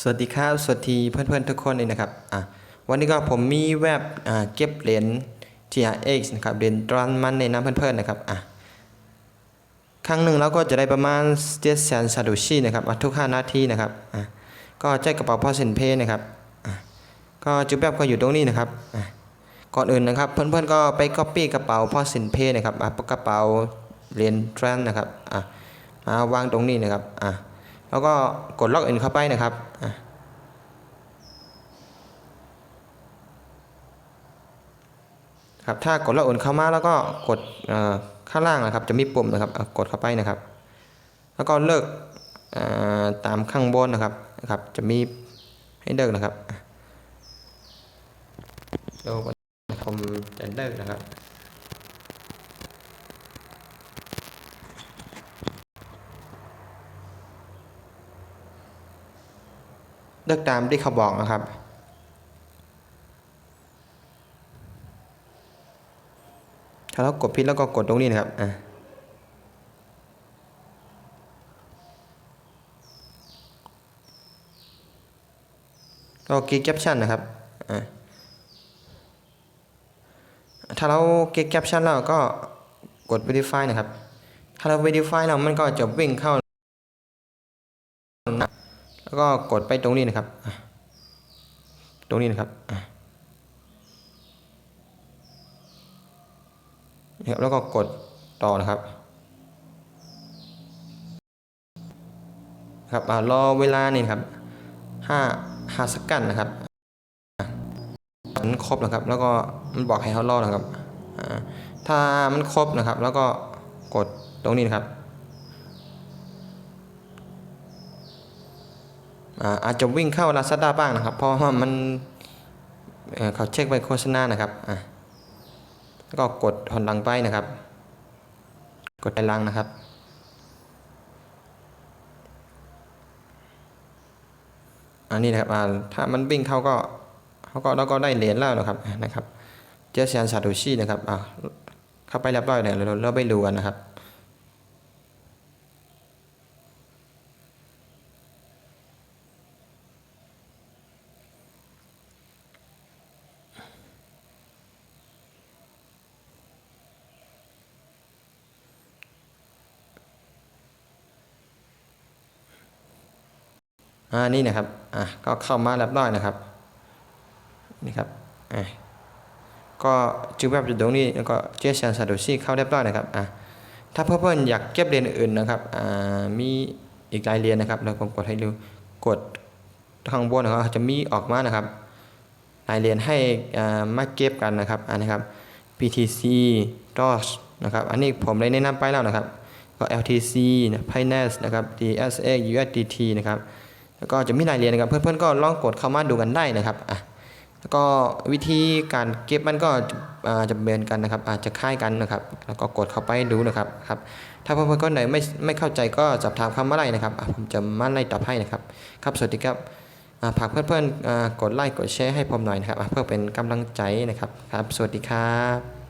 สวัสดีครับ สวัสดีเพื่อนๆทุกคนเลยนะครับอะวันนี้ก็ผมมีแวบอ่าเก็บเหรียญ TRX นะครับเหรียญตรันมันในน้ำเพื่อนๆนะครับอะครั้งหนึ่งเราก็จะได้ประมาณ7แสนซาดูชินะครับอะทุก5นาทีนะครับอะก็แจ้กระเป๋าพอสินเพย์นะครับอะก็จุดแบบก็อยู่ตรงนี้นะครับอะก่อนอื่นนะครับเพื่อนๆก็ไป copy กระเป๋าพอสินเพย์นะครับอะกระเป๋าเหรียญตรันนะครับอะมาวางตรงนี้นะครับอะ แล้วก็กดล็อกอินเข้าไปนะครับครับถ้ากดล้วโอนเข้ามาแล้วก็กดข้างล่างนะครับ จะมีปุ่มนะครับกดเข้าไปนะครับ แล้วก็เลิกตามข้างบนนะครับนะครับ จะมีให้เลิกนะครับเดี๋ยวผมจะเลิกนะครับ เลิกตามที่เขาบอกนะครับ ถ้าเรากดผิดแล้วก็กดตรงนี้นะครับอะก็คลิกแคปชั่นนะครับอะถ้าเราคลิกแคปชั่นแล้วก็กด verify นะครับ ถ้าเรา verify แล้วมันก็จะวิ่งเข้า แล้วก็กดไปตรงนี้นะครับ ตรงนี้นะครับนะครับ แล้วก็กดต่อนะครับ ครับอ่ารอเวลานี่ครับห้าห้าสกันนะครับมันครบนะครับ แล้วก็มันบอกให้เขารอนะครับ ถ้ามันครบนะครับ แล้วก็กดตรงนี้นะครับ อาจจะวิ่งเข้า Lazada บ้างนะครับ เพราะว่ามันเขาเช็คไปโฆษณานะครับอ่าแล้วก็กดหอนหลังไปนะครับ กดไปหลังนะครับ อันนี้นะครับถ้ามันวิ่งเข้าก็เขาก็เราก็ได้เหรียญแล้วนะครับนะครับ เจอเซียนซาโตชินะครับเข้าไปเรียบร้อยเนี่ยเราเราไปดูกันนะครับ อ่านี่นะครับอะก็เข้ามาเรียบร้อยนะครับนี่ครับอะก็จูแบบอยู่ตรงนี้แล้วก็เจสันซาโดชิเข้าเรียบร้อยนะครับอะถ้าเพื่อนๆอยากเก็บเหรียญอื่นนะครับอ่ามีอีกหลายเหรียญนะครับแล้วผมกดให้ดูกดข้างบนนะครับจะมีออกมานะครับหลายเหรียญให้อ่ามาเก็บกันนะครับอันนี้ครับ PTC DOS นะครับอันนี้ผมได้แนะนำไปแล้วนะครับก็ LTC นะ Binance นะครับ DSX USDT นะครับ แล้วก็จะมีรายละเอียดนะครับ เพื่อนๆก็ลองกดเข้ามาดูกันได้นะครับอะแล้วก็วิธีการเก็บมันก็จะเหมือนกันนะครับ อาจจะคล้ายกันนะครับ แล้วก็กดเข้าไปดูนะครับครับ ถ้าเพื่อนๆคนไหนไม่ไม่เข้าใจก็สอบถามคำว่าอะไรนะครับผมจะมาไล่ตอบให้นะครับ ครับสวัสดีครับฝากเพื่อนๆกดไลค์กดแชร์ให้ผมหน่อยนะครับเพื่อเป็นกำลังใจนะครับครับ สวัสดีครับ